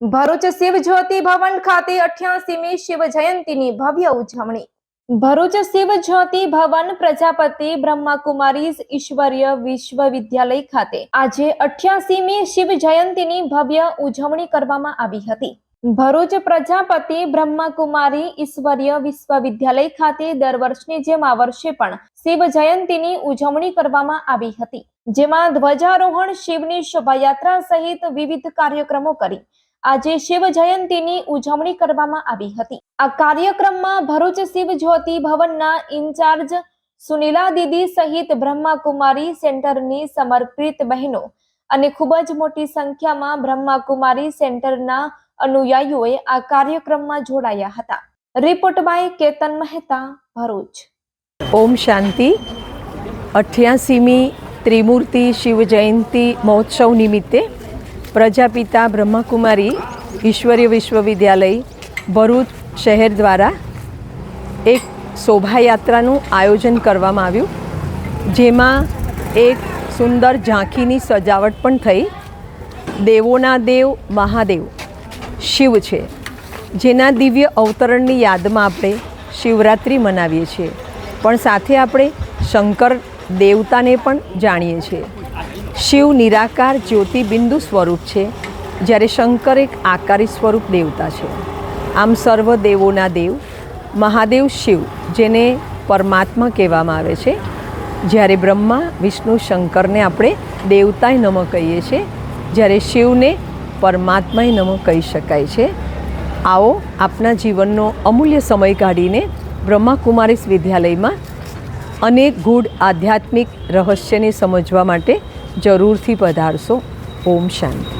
ભરૂચ શિવજ્યોતિ ભવન ખાતે અઠ્યાસીમી શિવ જયંતીની ભવ્ય ઉજવણી. ભરૂચ શિવજ્યોતિ ભવન પ્રજાપતિ બ્રહ્માકુમારીઝ ઈશ્વરીય વિશ્વવિદ્યાલય ખાતે આજે અઠ્યાસીમી શિવ જયંતીની ભવ્ય ઉજવણી કરવામાં આવી હતી. ભરૂચ પ્રજાપતિ બ્રહ્માકુમારી ઈશ્વરીય વિશ્વવિદ્યાલય ખાતે દર વર્ષની જેમ આ વર્ષે પણ શિવ જયંતીની ઉજવણી કરવામાં આવી હતી. જેમાં ધ્વજારોહણ, શિવની શોભાયાત્રા સહિત વિવિધ કાર્યક્રમો કરી આજે શિવ જયંતીની ઉજવણી કરવામાં આવી હતી. આ કાર્યક્રમમાં ભરૂચ શિવ જ્યોતિ ભવનના ઇન્ચાર્જ સુનીલા દીદી સહિત બ્રહ્માકુમારી સેન્ટરની સમર્પિત બહેનો અને ખૂબ જ મોટી સંખ્યામાં બ્રહ્માકુમારી સેન્ટરના અનુયાયીઓએ આ કાર્યક્રમમાં જોડાયા હતા. Report by Ketan Mehta, Bharuch. ઓમ શાંતિ. અઠ્યાસીમી ત્રિમૂર્તિ શિવ જયંતિ મહોત્સવ નિમિત્તે પ્રજાપિતા બ્રહ્મકુમારી ઈશ્વરીય વિશ્વવિદ્યાલય ભરૂચ શહેર દ્વારા એક શોભાયાત્રાનું આયોજન કરવામાં આવ્યું, જેમાં એક સુંદર ઝાંખીની સજાવટ પણ થઈ. દેવોના દેવ, મહાદેવ, શિવ છે, જેના દિવ્ય અવતરણની યાદમાં આપણે શિવરાત્રિ મનાવીએ છીએ. પણ સાથે આપણે શંકર દેવતાને પણ જાણીએ છીએ. શિવ નિરાકાર જ્યોતિબિંદુ સ્વરૂપ છે, જ્યારે શંકર એક આકારી સ્વરૂપ દેવતા છે. આમ સર્વ દેવોના દેવ, મહાદેવ શિવ, જેને પરમાત્મા કહેવામાં આવે છે, જ્યારે બ્રહ્મા, વિષ્ણુ, શંકરને આપણે દેવતાય નમ કહીએ છીએ, જ્યારે શિવને પરમાત્માય નમઃ કહી શકાય છે. આવો આપના જીવનનો અમૂલ્ય સમય કાઢીને બ્રહ્માકુમારીસ વિદ્યાલયમાં અનેક ગૂઢ આધ્યાત્મિક રહસ્યને સમજવા માટે જરૂરથી પધારશો. ઓમ શાંતિ.